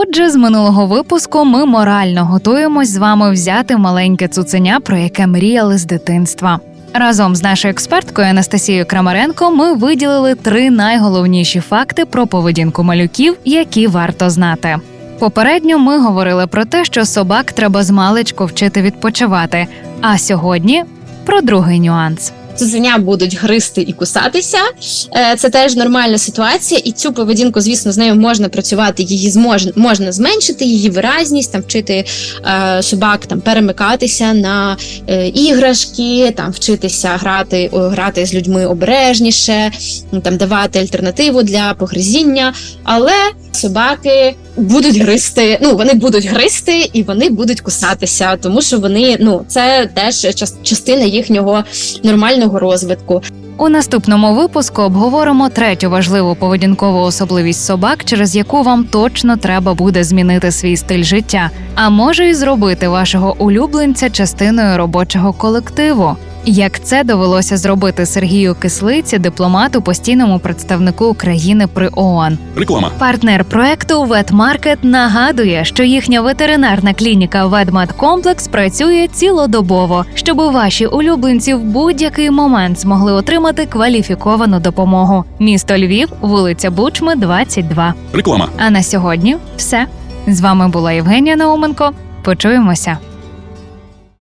Отже, з минулого випуску ми морально готуємось з вами взяти маленьке цуценя, про яке мріяли з дитинства. Разом з нашою експерткою Анастасією Крамаренко ми виділили три найголовніші факти про поведінку малюків, які варто знати. Попередньо ми говорили про те, що собак треба з маличку вчити відпочивати. А сьогодні про другий нюанс. Цуценя будуть гризти і кусатися. Е, Це теж нормальна ситуація, і цю поведінку, звісно, з нею можна працювати. Її змож, можна зменшити, її виразність, там вчити е, собак там перемикатися на е, іграшки, там вчитися грати, грати з людьми обережніше, там давати альтернативу для погризіння. Але собаки будуть гризти. Ну вони будуть гризти і вони будуть кусатися, тому що вони ну це теж час- частина їхнього нормального розвитку. У наступному випуску обговоримо третю важливу поведінкову особливість собак, через яку вам точно треба буде змінити свій стиль життя, а може й зробити вашого улюбленця частиною робочого колективу. Як це довелося зробити Сергію Кислиці, дипломату, постійному представнику України при ООН. Реклама. Партнер проекту Ветмаркет нагадує, що їхня ветеринарна клініка Ведмедкомплекс працює цілодобово, щоб ваші улюбленці в будь-який момент змогли отримати кваліфіковану допомогу. Місто Львів, вулиця Бучми, 22. Реклама. А на сьогодні все. З вами була Євгенія Науменко. Почуємося.